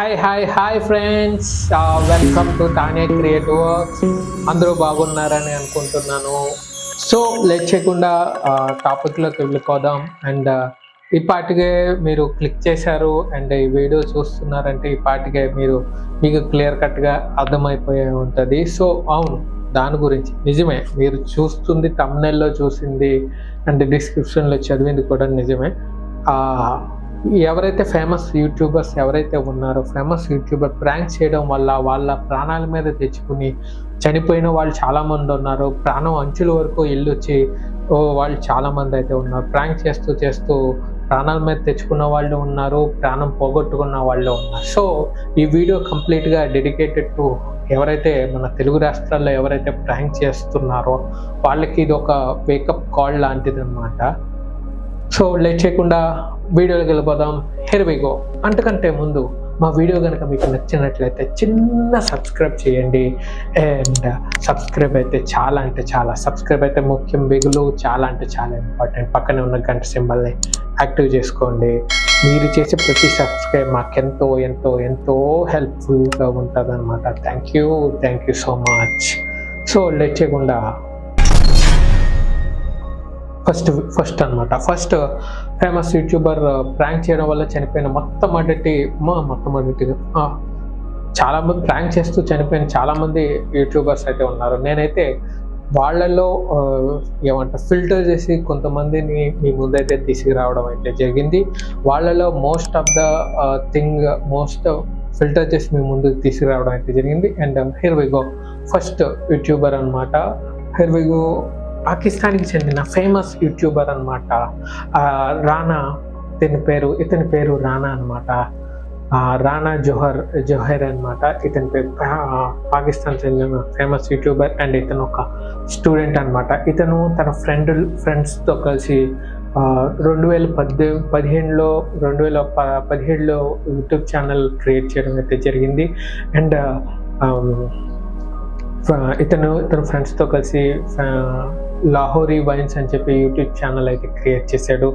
Hi hi hi friends welcome to తానే creative works అందరూ బాగున్నారని అనుకుంటున్నాను. సో లేట్ చేయకుండా uh, టాపిక్లోకి వెళ్ళిపోదాం. అండ్ uh, ఈ పాటికే మీరు క్లిక్ చేశారు అండ్ ఈ వీడియో చూస్తున్నారంటే ఈ పాటికే మీరు మీకు క్లియర్ కట్గా అర్థమైపోయి ఉంటుంది. సో అవును దాని గురించి నిజమే. మీరు చూస్తుంది తమ్నెల్లో చూసింది అండ్ డిస్క్రిప్షన్లో చదివింది కూడా నిజమే. Uh, ఎవరైతే ఫేమస్ యూట్యూబర్స్ ఎవరైతే ఉన్నారో ఫేమస్ యూట్యూబర్ ప్రాంక్ చేయడం వల్ల వాళ్ళ ప్రాణాల మీద తెచ్చుకుని చనిపోయిన వాళ్ళు చాలామంది ఉన్నారు. ప్రాణం అంచుల వరకు వెళ్ళొచ్చి వాళ్ళు చాలామంది అయితే ఉన్నారు. ప్రాంక్ చేస్తూ చేస్తూ ప్రాణాల మీద తెచ్చుకున్న వాళ్ళు ఉన్నారు. ప్రాణం పోగొట్టుకున్న వాళ్ళు ఉన్నారు. సో ఈ వీడియో కంప్లీట్గా డెడికేటెడ్ టు ఎవరైతే మన తెలుగు రాష్ట్రాల్లో ఎవరైతే ప్రాంక్ చేస్తున్నారో వాళ్ళకి ఇది ఒక వేకప్ కాల్ లాంటిది అనమాట సో లేట్ చేయకుండా వీడియోలోకి వెళ్ళిపోదాం. హెర్ అంతకంటే ముందు మా వీడియో కనుక మీకు నచ్చినట్లయితే చిన్న సబ్స్క్రైబ్ చేయండి. అండ్ సబ్స్క్రైబ్ అయితే చాలా అంటే చాలా. సబ్స్క్రైబ్ అయితే ముఖ్యం బిగులు చాలా అంటే చాలా ఇంపార్టెంట్. పక్కనే ఉన్న గంట సింబల్ని యాక్టివ్ చేసుకోండి. మీరు చేసే ప్రతి సబ్స్క్రైబ్ మాకెంతో ఎంతో ఎంతో హెల్ప్ఫుల్గా ఉంటుంది అనమాట thank you thank you so much so late చేయకుండా ఫస్ట్ ఫస్ట్ అన్నమాట. ఫస్ట్ ఫేమస్ యూట్యూబర్ ప్రాంక్ చేయడం వల్ల చనిపోయిన మొట్టమొదటి మా మొట్టమొదటి చాలామంది చాలా మంది ప్రాంక్ చేస్తూ చనిపోయిన చాలామంది యూట్యూబర్స్ అయితే ఉన్నారు. నేనైతే వాళ్ళలో ఆ, ఏమంటారు ఫిల్టర్ చేసి కొంతమందిని మీ ముందైతే తీసుకురావడం అయితే జరిగింది. వాళ్ళలో most of the thing most filter చేసి మీ ముందు తీసుకురావడం అయితే జరిగింది. And here we go first YouTuber అనమాట హిర్ వి గో పాకిస్తాన్కి చెందిన ఫేమస్ యూట్యూబర్ అనమాట రానా ఇతని పేరు ఇతని పేరు రానా అనమాట రానా జోహర్ జోహర్ అనమాట ఇతని పేరు పాకిస్తాన్ చెందిన ఫేమస్ యూట్యూబర్ అండ్ ఇతను ఒక స్టూడెంట్ అనమాట ఇతను తన ఫ్రెండ్ ఫ్రెండ్స్తో కలిసి రెండు వేల పద్దె పదిహేనులో రెండు వేల ప పదిహేడులో యూట్యూబ్ ఛానల్ క్రియేట్ చేయడం అయితే జరిగింది. అండ్ ఇతను ఇతను ఫ్రెండ్స్తో కలిసి లాహోరీ వైన్స్ అని చెప్పి యూట్యూబ్ ఛానల్ అయితే క్రియేట్ చేశాడు.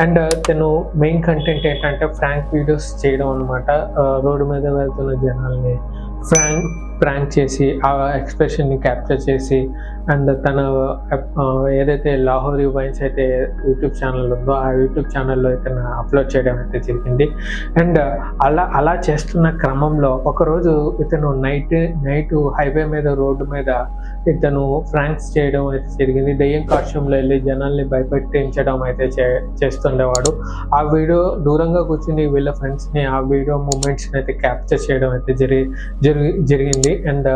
అండ్ తను మెయిన్ కంటెంట్ ఏంటంటే ఫ్రాంక్ వీడియోస్ చేయడం అనమాట uh, రోడ్డు మీద వెళ్తున్న జనాల్ని ఫ్రాంక్ ప్రాంక్ చేసి ఆ ఎక్స్ప్రెషన్ని క్యాప్చర్ చేసి అండ్ తన ఏదైతే లాహోరీ వైన్స్ అయితే యూట్యూబ్ ఛానల్ ఉందో ఆ యూట్యూబ్ ఛానల్లో ఇతను అప్లోడ్ చేయడం అయితే జరిగింది. అండ్ అలా అలా చేస్తున్న క్రమంలో ఒకరోజు ఇతను నైట్ నైట్ హైవే మీద రోడ్డు మీద ఇతను ఫ్రాంక్స్ చేయడం అయితే జరిగింది. దెయ్యం కాస్ట్యూమ్లో వెళ్ళి జనాల్ని భయపెట్టించడం అయితే చే చేస్తుండేవాడు. ఆ వీడియో దూరంగా కూర్చుని వీళ్ళ ఫ్రెండ్స్ని ఆ వీడియో మూమెంట్స్ని అయితే క్యాప్చర్ చేయడం అయితే జరిగి జరిగి జరిగింది అండ్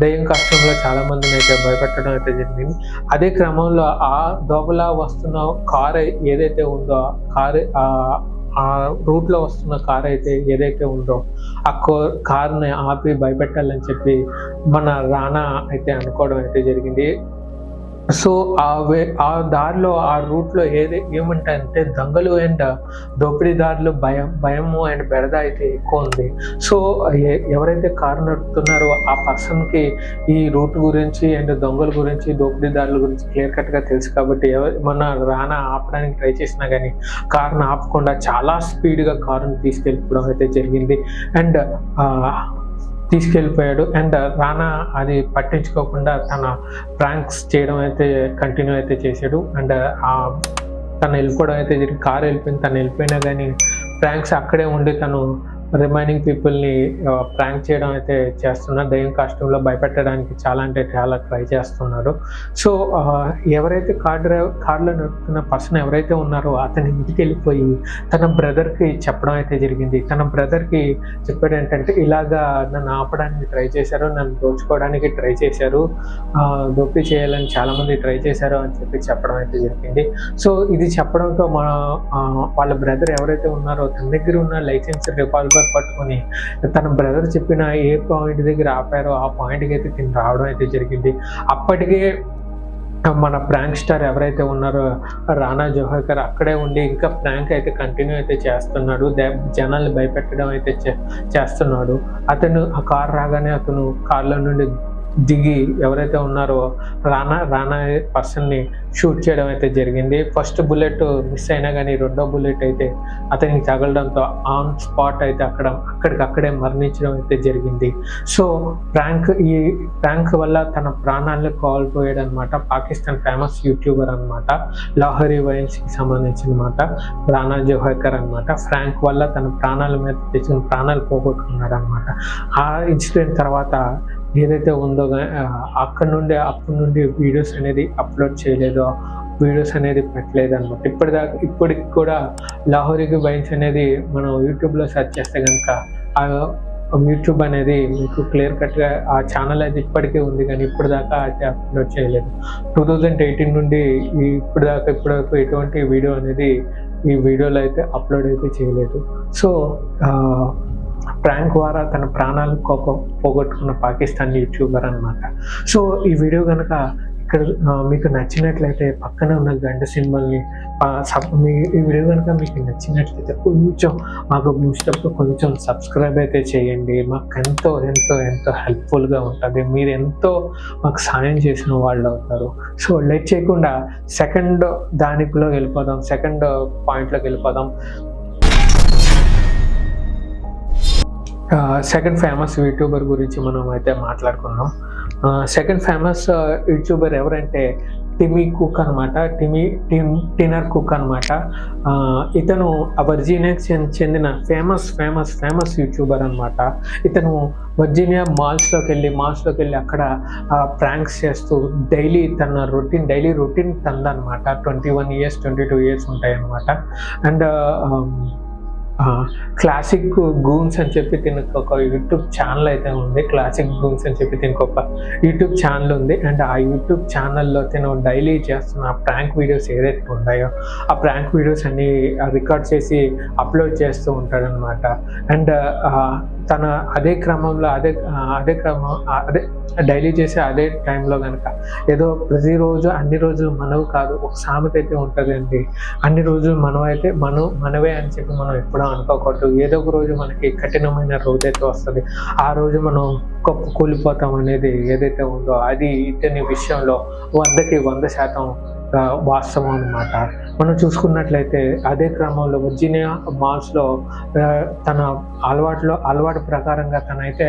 దెయ్యం కష్టంలో చాలా మందిని అయితే భయపెట్టడం అయితే జరిగింది. అదే క్రమంలో ఆ దోబలా వస్తున్న కార్ ఏదైతే ఉందో కారు ఆ రూట్లో వస్తున్న కార్ అయితే ఏదైతే ఉందో ఆ కార్ని ఆపి భయపెట్టాలని చెప్పి మన రానా అయితే అనుకోవడం అయితే జరిగింది. సో ఆ వే ఆ దారిలో ఆ రూట్లో ఏది ఏముంటాయంటే దొంగలు అండ్ దోపిడీదారులు భయం భయము అండ్ బెడద అయితే ఎక్కువ ఉంది. సో ఎ- ఎవరైతే కారు నడుపుతున్నారో ఆ పర్సన్కి ఈ రూట్ గురించి అండ్ దొంగల గురించి దోపిడీదారుల గురించి క్లియర్ కట్గా తెలుసు కాబట్టి ఎవ- మన రానా ఆపడానికి ట్రై చేసినా కానీ కారును ఆపకుండా చాలా స్పీడ్గా కారుని తీసుకెళ్ళిపోవడం అయితే జరిగింది. అండ్ తీసుకెళ్ళిపోయాడు. అండ్ రానా అది పట్టించుకోకుండా తన ప్రాంక్స్ చేయడం అయితే కంటిన్యూ అయితే చేశాడు. అండ్ ఆ తను వెళ్ళిపోవడం అయితే జరిగి కారు వెళ్ళిపోయింది తను వెళ్ళిపోయినా కానీ ప్రాంక్స్ అక్కడే ఉండి తను రిమైనింగ్ పీపుల్ని ప్రాంక్ చేయడం అయితే చేస్తున్నారు. దయ్యం కాస్ట్యూమ్లో భయపెట్టడానికి చాలా అంటే చాలా ట్రై చేస్తున్నారు. సో ఎవరైతే కార్ డ్రైవర్ కార్లో నడుపుతున్న పర్సన్ ఎవరైతే ఉన్నారో అతని ఇంటికి వెళ్ళిపోయి తన బ్రదర్కి చెప్పడం అయితే జరిగింది. తన బ్రదర్కి చెప్పాడు ఏంటంటే ఇలాగా నన్ను ఆపడానికి ట్రై చేశారు నన్ను దోచుకోవడానికి ట్రై చేశారు దోపి చేయాలని చాలామంది ట్రై చేశారు అని చెప్పి చెప్పడం అయితే జరిగింది. సో ఇది చెప్పడంతో మన వాళ్ళ బ్రదర్ ఎవరైతే ఉన్నారో తన దగ్గర ఉన్న లైసెన్స్ రివాల్వర్ పట్టుకొని తన బ్రదర్ చెప్పిన ఏ పాయింట్ దగ్గర ఆపారో ఆ పాయింట్కి అయితే తిని రావడం అయితే జరిగింది. అప్పటికే మన ప్రాంక్ స్టార్ ఎవరైతే ఉన్నారో రానా జోహర్ అక్కడే ఉండి ఇంకా ప్రాంక్ అయితే కంటిన్యూ అయితే చేస్తున్నాడు. జనాల్ని భయపెట్టడం అయితే చే- చేస్తున్నాడు. అతను ఆ కార్ రాగానే అతను కార్లో నుండి దిగి ఎవరైతే ఉన్నారో రానా రానా పర్సన్ని షూట్ చేయడం అయితే జరిగింది. ఫస్ట్ బుల్లెట్ మిస్ అయినా కానీ రెండో బుల్లెట్ అయితే అతనికి తగలడంతో ఆన్ స్పాట్ అయితే అక్కడ అక్కడికక్కడే మరణించడం అయితే జరిగింది. సో ప్రాంక్ ఈ ప్రాంక్ వల్ల తన ప్రాణాలను కోల్పోయాడు అనమాట పాకిస్తాన్ ఫేమస్ యూట్యూబర్ అనమాట. లాహోరీ వైన్స్కి సంబంధించిన మాట రానా జోహర్కర్ అనమాట. ఫ్రాంక్ వల్ల తన ప్రాణాల మీద తెచ్చిన ప్రాణాలు పోగొట్టుకున్నాడు అనమాట ఆ ఇన్సిడెంట్ తర్వాత ఏదైతే ఉందో అక్కడ నుండి అప్పటి నుండి వీడియోస్ అనేది అప్లోడ్ చేయలేదు వీడియోస్ అనేది పెట్టలేదు అనమాట ఇప్పటిదాకా ఇప్పటికి కూడా లాహోరీకి బైన్స్ అనేది మనం యూట్యూబ్లో సెర్చ్ చేస్తే కనుక ఆ యూట్యూబ్ అనేది మీకు క్లియర్ కట్గా ఆ ఛానల్ అయితే ఇప్పటికే ఉంది కానీ ఇప్పుడు దాకా అయితే అప్లోడ్ చేయలేదు. టూ థౌజండ్ ఎయిటీన్ నుండి ఇప్పటిదాకా ఇప్పుడు దాకా ఎటువంటి వీడియో అనేది ఈ వీడియోలో అయితే అప్లోడ్ అయితే చేయలేదు. సో ప్రాంక్ ద్వారా తన ప్రాణాలు కోప- పోగొట్టుకున్న పాకిస్తాన్ యూట్యూబర్ అనమాట సో ఈ వీడియో కనుక ఇక్కడ మీకు నచ్చినట్లయితే పక్కన ఉన్న గంట సింబల్ని మీ ఈ వీడియో కనుక మీకు నచ్చినట్లయితే కొంచెం మాకు బూస్టప్ కొంచెం సబ్స్క్రైబ్ అయితే చేయండి. మాకు ఎంతో ఎంతో ఎంతో హెల్ప్ఫుల్గా ఉంటుంది. మీరు ఎంతో మాకు సాయం చేసిన వాళ్ళు అవుతారు. సో లెట్ చేయకుండా సెకండ్ దానిలో వెళ్ళిపోదాం. సెకండ్ పాయింట్లోకి వెళ్ళిపోదాం. సెకండ్ ఫేమస్ యూట్యూబర్ గురించి మనం అయితే మాట్లాడుకున్నాం సెకండ్ ఫేమస్ యూట్యూబర్ ఎవరంటే టిమీ కుక్ అనమాట టిమీ టిమ్ టినర్ కుక్ అనమాట ఇతను వర్జీనియాకి చెందిన ఫేమస్ ఫేమస్ ఫేమస్ యూట్యూబర్ అనమాట ఇతను వర్జీనియా మాల్స్లోకి వెళ్ళి మాల్స్లోకి వెళ్ళి అక్కడ ప్రాంక్స్ చేస్తూ డైలీ తన routine daily routine తందనమాట twenty one years twenty two years ఉంటాయి అనమాట అండ్ క్లాసిక్ గూన్స్ అని చెప్పి దీనికి ఒక యూట్యూబ్ ఛానల్ అయితే ఉంది. క్లాసిక్ గూన్స్ అని చెప్పి దీనికి ఒక యూట్యూబ్ ఛానల్ ఉంది. అండ్ ఆ యూట్యూబ్ ఛానల్లో తను డైలీ చేస్తున్న ప్రాంక్ వీడియోస్ ఏదైతే ఉన్నాయో ఆ ప్రాంక్ వీడియోస్ అన్ని రికార్డ్ చేసి అప్లోడ్ చేస్తూ ఉంటాడనమాట అండ్ తన అదే క్రమంలో అదే అదే క్రమం అదే డైలీ చేసే అదే టైంలో కనుక ఏదో ప్రతిరోజు అన్ని రోజులు మనవు కాదు ఒక సామెత అయితే ఉంటుందండి. అన్ని రోజులు మనం అయితే మనం మనవే అని చెప్పి మనం ఎప్పుడూ అనుకోకూడదు. ఏదో ఒక రోజు మనకి కఠినమైన రోజు అయితే వస్తుంది. ఆ రోజు మనం గొప్ప కూలిపోతాం అనేది ఏదైతే ఉందో అది ఇతని విషయంలో వందకి వంద శాతం వాస్తవం అనమాట మనం చూసుకున్నట్లయితే అదే క్రమంలో వర్జీనియా మాల్స్లో తన అలవాటులో అలవాటు ప్రకారంగా తనైతే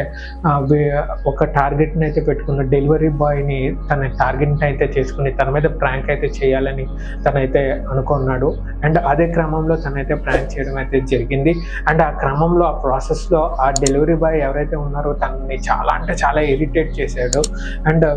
ఒక టార్గెట్ని అయితే పెట్టుకున్న డెలివరీ బాయ్ని తన టార్గెట్ని అయితే చేసుకుని తన మీద ప్రాంక్ అయితే చేయాలని తనైతే అనుకున్నాడు. అండ్ అదే క్రమంలో తనైతే ప్రాంక్ చేయడం అయితే జరిగింది. అండ్ ఆ క్రమంలో ఆ ప్రాసెస్లో ఆ డెలివరీ బాయ్ ఎవరైతే ఉన్నారో తనని చాలా అంటే చాలా ఇరిటేట్ చేశాడు. అండ్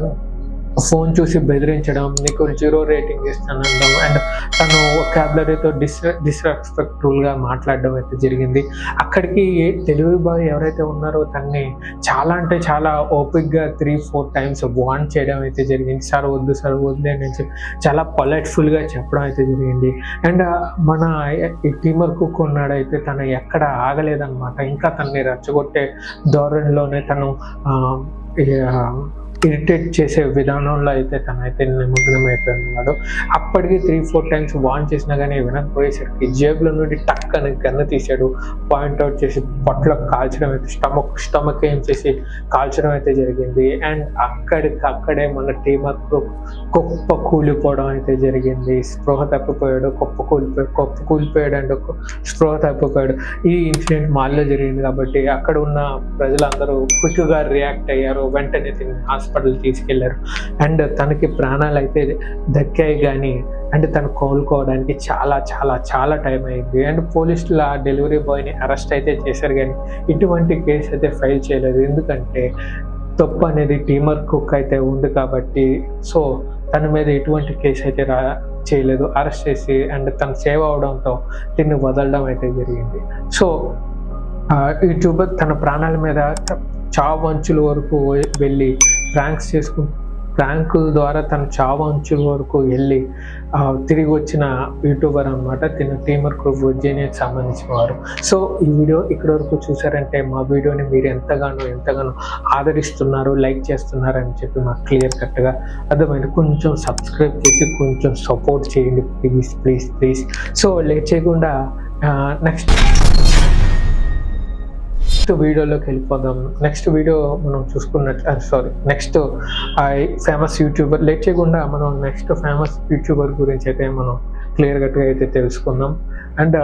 ఫోన్ చూసి బెదిరించడం నీకు జీరో రేటింగ్ ఇస్తాను అనడం అండ్ తను క్యాబ్లరీతో డిస్ డిస్రెస్పెక్ట్ఫుల్గా మాట్లాడడం అయితే జరిగింది. అక్కడికి డెలివరీ బాయ్ ఎవరైతే ఉన్నారో తన్ని చాలా అంటే చాలా ఓపిక్గా త్రీ ఫోర్ టైమ్స్ వాన్ చేయడం అయితే జరిగింది. సార్ వద్దు సార్ వద్దు అని చెప్పి చాలా పొలైట్ఫుల్గా చెప్పడం అయితే జరిగింది. అండ్ మన ఈ టీమర్ కుక్ ఉన్నాడైతే తను ఎక్కడ ఆగలేదన్నమాట. ఇంకా తనని రెచ్చగొట్టే ధోరణిలోనే తను ఇరిటేట్ చేసే విధానంలో అయితే తనైతే నిమగ్నం అయిపోయి ఉన్నాడు అప్పటికి త్రీ ఫోర్ టైమ్స్ వాన్ చేసినా కానీ వినకపోయేసరికి జేబులో నుండి టక్ అని గన్ను తీసాడు పాయింట్అవుట్ చేసి పొట్టలో కాల్చడం అయితే స్టమక్ స్టమక్ ఏం చేసి కాల్చడం అయితే జరిగింది. అండ్ అక్కడికి అక్కడే మన టీమర్ గొప్ప కూలిపోవడం అయితే జరిగింది. స్పృహ తప్పిపోయాడు గొప్ప కూలిపోయాడు గొప్ప కూలిపోయాడు అండ్ స్పృహ తప్పిపోయాడు. ఈ ఇన్సిడెంట్ మాల్లో జరిగింది కాబట్టి అక్కడ ఉన్న ప్రజలందరూ క్విక్గా రియాక్ట్ అయ్యారు. వెంటనే తిని హాస్పిటల్ తీసుకెళ్ళారు. అండ్ తనకి ప్రాణాలు అయితే దక్కాయి కానీ అండ్ తను కోలుకోవడానికి చాలా చాలా చాలా టైం అయింది. అండ్ పోలీసులు ఆ డెలివరీ బాయ్ని అరెస్ట్ అయితే చేశారు కానీ ఇటువంటి కేసు అయితే ఫైల్ చేయలేదు. ఎందుకంటే తప్పు అనేది టీమర్ కుక్ అయితే ఉంది కాబట్టి సో తన మీద ఎటువంటి కేసు అయితే రా చేయలేదు. అరెస్ట్ చేసి అండ్ తను సేవ్ అవడంతో దీన్ని వదలడం అయితే జరిగింది. సో యూట్యూబర్ తన ప్రాణాల మీద చావు అంచుల వరకు వెళ్ళి ప్రాంక్స్ చేసుకు ప్రాంక్ ద్వారా తన చావు అంచుల వరకు వెళ్ళి తిరిగి వచ్చిన యూట్యూబర్ అనమాట తిన టీమర్ వర్జీనియాకి సంబంధించిన వారు. సో ఈ వీడియో ఇక్కడ వరకు చూసారంటే మా వీడియోని మీరు ఎంతగానో ఎంతగానో ఆదరిస్తున్నారు లైక్ చేస్తున్నారు అని చెప్పి మాకు క్లియర్ కట్గా అర్థమైంది. కొంచెం సబ్స్క్రైబ్ చేసి కొంచెం సపోర్ట్ చేయండి please please please. So late చేయకుండా నెక్స్ట్. నెక్స్ట్ వీడియోలోకి వెళ్ళిపోదాం. నెక్స్ట్ వీడియో మనం చూసుకున్నట్లు sorry next famous YouTuber late చేయకుండా మనం నెక్స్ట్ ఫేమస్ యూట్యూబర్ గురించి అయితే మనం క్లియర్ కట్గా అయితే తెలుసుకుందాం. అండ్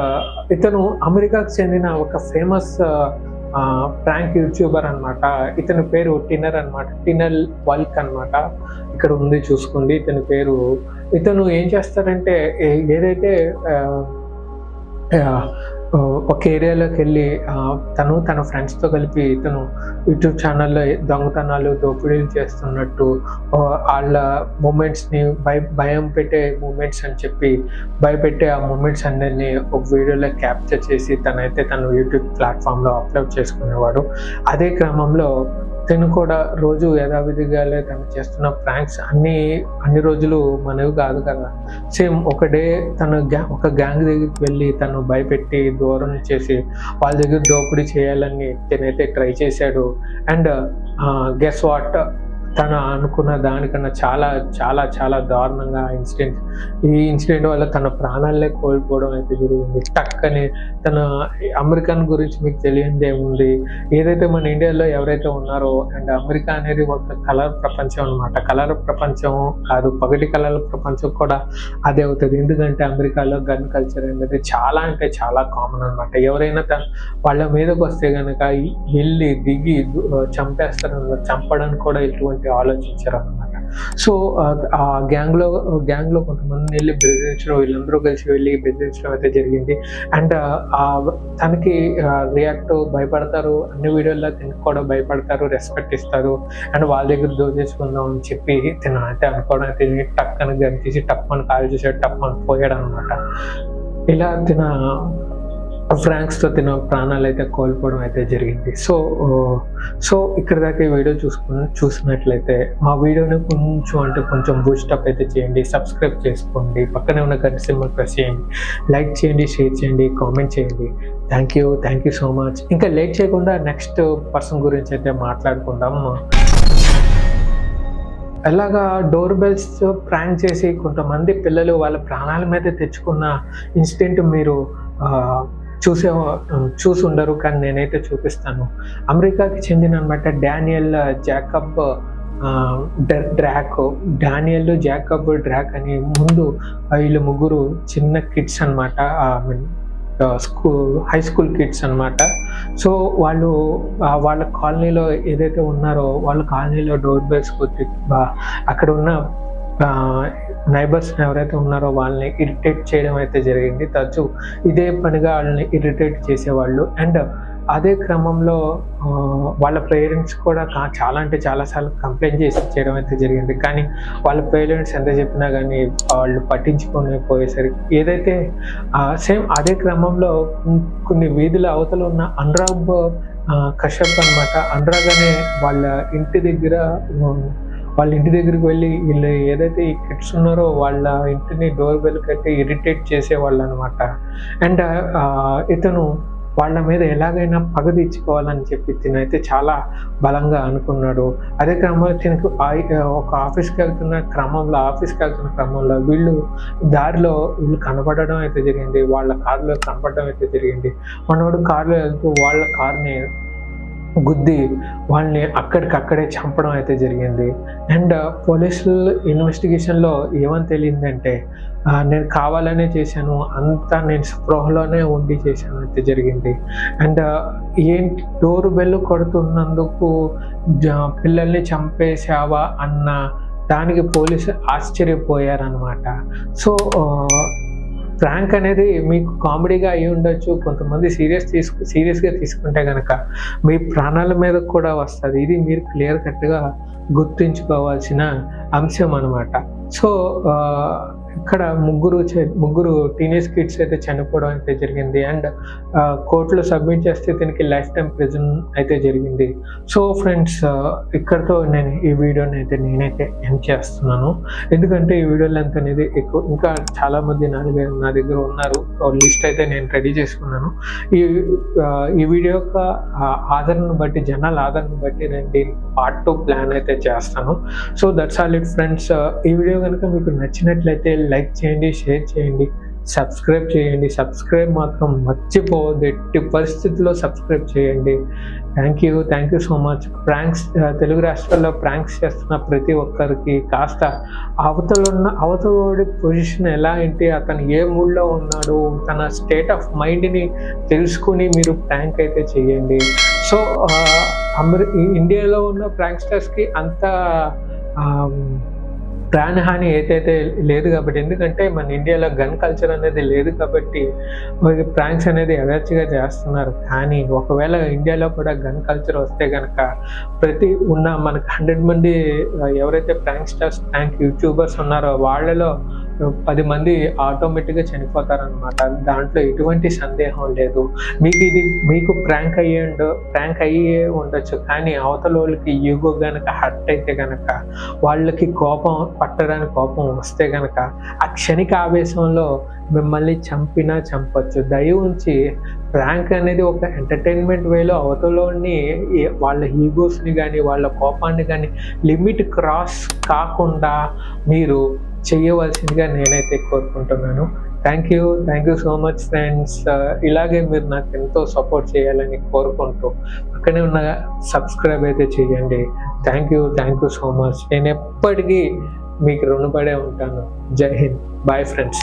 ఇతను అమెరికాకు చెందిన ఒక ఫేమస్ ప్రాంక్ యూట్యూబర్ అన్నమాట. ఇతని పేరు టిన్నర్ అన్నమాట. టినల్ వల్క్ అన్నమాట. ఇక్కడ ఉంది చూసుకోండి ఇతని పేరు. ఇతను ఏం చేస్తారంటే ఏదైతే ఒక ఏరియాలోకి వెళ్ళి తను తన ఫ్రెండ్స్తో కలిపి ఇతను యూట్యూబ్ ఛానల్లో దొంగతనాలు దోపిడీలు చేస్తున్నట్టు వాళ్ళ మూమెంట్స్ని భయ భయం పెట్టే మూమెంట్స్ అని చెప్పి భయపెట్టే ఆ మూమెంట్స్ అన్నిటిని ఒక వీడియోలో క్యాప్చర్ చేసి తనైతే తను యూట్యూబ్ ప్లాట్ఫామ్లో అప్లోడ్ చేసుకునేవాడు. అదే క్రమంలో తను కూడా రోజు యథావిధిగా తను చేస్తున్న ప్రాంక్స్ అన్ని అన్ని రోజులు మనవి కాదు కదా. సేమ్ ఒక డే తను గ్యా ఒక గ్యాంగ్ దగ్గరికి వెళ్ళి తను భయపెట్టి దూరం చేసి వాళ్ళ దగ్గర దోపిడీ చేయాలని తనైతే ట్రై చేశాడు. అండ్ గెస్ వాట్ తను అనుకున్న దానికన్నా చాలా చాలా చాలా దారుణంగా ఇన్సిడెంట్. ఈ ఇన్సిడెంట్ వల్ల తన ప్రాణాలే కోల్పోవడం అయితే జరిగింది. టక్ అని తన అమెరికన్ గురించి మీకు తెలియంది ఏముంది ఏదైతే మన ఇండియాలో ఎవరైతే ఉన్నారో అండ్ అమెరికా అనేది ఒక కలర్ ప్రపంచం అనమాట కలర్ ప్రపంచం కాదు పగటి కలర్ ప్రపంచం కూడా అదే అవుతుంది. ఎందుకంటే అమెరికాలో గన్ కల్చర్ అనేది చాలా అంటే చాలా కామన్ అన్నమాట. ఎవరైనా తన వాళ్ళ మీదకి వస్తే కనుక వెళ్ళి దిగి దు- చంపేస్తారు చంపడానికి కూడా ఎటువంటి ఆలోచించారు అనమాట సో ఆ గ్యాంగ్లో గ్యాంగ్లో కొంతమంది వెళ్ళి బెదిరించడం వీళ్ళందరూ కలిసి వెళ్ళి బెదిరించడం అయితే జరిగింది. అండ్ ఆ తనకి రియాక్ట్ భయపడతారు అన్ని వీడియోల్లో తనకి కూడా భయపడతారు రెస్పెక్ట్ ఇస్తారు. అండ్ వాళ్ళ దగ్గర దోచేసుకుందాం అని చెప్పి తిన అయితే అనుకోవడం తిని టక్ అని గన్ తీసి టప్ అని కాల్ చేసాడు టప్ అని పోయాడు అనమాట ఇలా తిన ఫ్రాంక్స్తో తిన ప్రాణాలు అయితే కోల్పోవడం అయితే జరిగింది. సో సో ఇక్కడ దాకా ఈ వీడియో చూసుకుని చూసినట్లయితే మా వీడియోని కొంచెం అంటే కొంచెం బూస్టప్ అయితే చేయండి. సబ్స్క్రైబ్ చేసుకోండి. పక్కనే ఉన్న గంట సింబల్ ప్రెస్ చేయండి. లైక్ చేయండి షేర్ చేయండి కామెంట్ చేయండి. Thank you thank you so much ఇంకా లేట్ చేయకుండా నెక్స్ట్ పర్సన్ గురించి అయితే మాట్లాడుకుందాం ఎలాగా డోర్ బెల్స్ ప్రాంక్ చేసి కొంతమంది పిల్లలు వాళ్ళ ప్రాణాల మీద తెచ్చుకున్న ఇన్సిడెంట్ మీరు చూసే చూసి ఉండరు కానీ నేనైతే చూపిస్తాను. అమెరికాకి చెందిన అనమాట డానియల్ జాకబ్ డ- డ్రాక్. డానియల్ జాకబ్ డ్రాక్ అని ముందు వీళ్ళు ముగ్గురు చిన్న కిడ్స్ అనమాట స్కూల్ హై స్కూల్ కిడ్స్ అనమాట. సో వాళ్ళు వాళ్ళ కాలనీలో ఏదైతే ఉన్నారో వాళ్ళ కాలనీలో డోర్ బెల్స్ కొద్ది బా- అక్కడ ఉన్న నైబర్స్ ఎవరైతే ఉన్నారో వాళ్ళని ఇరిటేట్ చేయడం అయితే జరిగింది. తరచు ఇదే పనిగా వాళ్ళని ఇరిటేట్ చేసేవాళ్ళు. అండ్ అదే క్రమంలో వాళ్ళ పేరెంట్స్ కూడా చాలా అంటే చాలాసార్లు కంప్లైంట్ చేసి చేయడం అయితే జరిగింది. కానీ వాళ్ళ పేరెంట్స్ ఎంత చెప్పినా కానీ వాళ్ళు పట్టించుకొని పోయేసరికి ఏదైతే సేమ్ అదే క్రమంలో కొన్ని వీధుల అవతల ఉన్న అనురాగ్ కశ్యప్ అనమాట అనురాగ్ అనే వాళ్ళ ఇంటి దగ్గర వాళ్ళ ఇంటి దగ్గరికి వెళ్ళి వీళ్ళు ఏదైతే ఈ కిడ్స్ ఉన్నారో వాళ్ళ ఇంటిని డోర్ బెల్ కట్టి ఇరిటేట్ చేసేవాళ్ళు అనమాట అండ్ ఇతను వాళ్ళ మీద ఎలాగైనా పగ తీర్చుకోవాలని చెప్పి తినైతే చాలా బలంగా అనుకున్నాడు. అదే క్రమంలో తినకు ఆ- ఒక ఆఫీస్కి వెళ్తున్న క్రమంలో ఆఫీస్కి వెళ్తున్న క్రమంలో వీళ్ళు దారిలో వీళ్ళు కనపడడం అయితే జరిగింది. వాళ్ళ కారులో కనపడడం అయితే జరిగింది. మనోడు కారులో వెళ్తూ వాళ్ళ కార్ని గుద్ది వాళ్ళని అక్కడికక్కడే చంపడం అయితే జరిగింది. అండ్ పోలీసులు ఇన్వెస్టిగేషన్లో ఏమని తెలియదంటే నేను కావాలనే చేశాను అంతా నేను స్పృహలోనే ఉండి చేశాను అయితే జరిగింది. అండ్ ఏంటి డోరు బెల్ కొడుతున్నందుకు పిల్లల్ని చంపేశావా అన్న దానికి పోలీసు ఆశ్చర్యపోయారనమాట సో ప్రాంక్ అనేది మీకు కామెడీగా అయి ఉండొచ్చు. కొంతమంది సీరియస్ తీసుకు సీరియస్గా తీసుకుంటే కనుక మీ ప్రాణాల మీద కూడా వస్తుంది. ఇది మీరు క్లియర్ కట్గా గుర్తుంచుకోవాల్సిన అంశం అనమాట సో ఇక్కడ ముగ్గురు ముగ్గురు టీనేజ్ కిడ్స్ అయితే చనిపోవడం అయితే జరిగింది. అండ్ కోర్టులో సబ్మిట్ చేస్తే దీనికి లైఫ్ టైం ప్రిజన్ అయితే జరిగింది. సో ఫ్రెండ్స్ ఇక్కడతో నేను ఈ వీడియోని అయితే నేనైతే ఎండ్ చేస్తున్నాను. ఎందుకంటే ఈ వీడియో లెంత్ అనేది ఎక్కువ ఇంకా చాలా మంది నా దగ్గర నా దగ్గర ఉన్నారు. లిస్ట్ అయితే నేను రెడీ చేసుకున్నాను. ఈ ఈ వీడియో యొక్క ఆదరణను బట్టి జనాల ఆదరణను బట్టి నేను దీని పార్ట్ టూ ప్లాన్ అయితే చేస్తాను. So that's all it friends ఈ వీడియో కనుక మీకు నచ్చినట్లయితే లైక్ చేయండి షేర్ చేయండి సబ్స్క్రైబ్ చేయండి. సబ్స్క్రైబ్ మాత్రం మర్చిపోవద్దు. ఎట్టి పరిస్థితుల్లో సబ్స్క్రైబ్ చేయండి. Thank you thank you so much pranks Telugu రాష్ట్రాల్లో ప్రాంక్స్ చేస్తున్న ప్రతి ఒక్కరికి కాస్త అవతల ఉన్న అవతలోడి పొజిషన్ ఎలా ఏంటి అతను ఏ మూడ్లో ఉన్నాడు తన స్టేట్ ఆఫ్ మైండ్ని తెలుసుకుని మీరు ప్రాంక్ అయితే చేయండి. సో uh, అమెరి ఇండియాలో ఉన్న ప్రాంక్స్టర్స్కి అంత um, ప్రాణహాని ఏదైతే లేదు కాబట్టి ఎందుకంటే మన ఇండియాలో గన్ కల్చర్ అనేది లేదు కాబట్టి ప్రాంక్స్ అనేది యథార్చిగా చేస్తున్నారు. కానీ ఒకవేళ ఇండియాలో కూడా గన్ కల్చర్ వస్తే కనుక ప్రతి ఉన్న మనకు హండ్రెడ్ మంది ఎవరైతే ప్రాంక్ స్టార్స్ ప్రాంక్ యూట్యూబర్స్ ఉన్నారో వాళ్ళలో పది మంది ఆటోమేటిక్గా చనిపోతారనమాట దాంట్లో ఎటువంటి సందేహం లేదు. మీకు ఇది మీకు ప్రాంక్ అయ్యే ప్రాంక్ అయ్యే ఉండొచ్చు. కానీ అవతల వాళ్ళకి ఈగో గనక హర్ట్ అయితే గనక వాళ్ళకి కోపం పట్టడానికి కోపం వస్తే గనక ఆ క్షణిక ఆవేశంలో మిమ్మల్ని చంపినా చంపొచ్చు. దయ ఉంచి ప్రాంక్ అనేది ఒక ఎంటర్టైన్మెంట్ వేలో అవతలోని వాళ్ళ ఈగోస్ని కానీ వాళ్ళ కోపాన్ని కానీ లిమిట్ క్రాస్ కాకుండా మీరు చేయవలసిందిగా నేనైతే కోరుకుంటున్నాను. Thank you thank you so much friends ఇలాగే మీరు నాకు ఎంతో సపోర్ట్ చేయాలని కోరుకుంటూ పక్కనే ఉన్న సబ్స్క్రైబ్ అయితే చేయండి. Thank you thank you so much నేను ఎప్పటికీ మీకు రుణపడే ఉంటాను. జై హింద్. Bye friends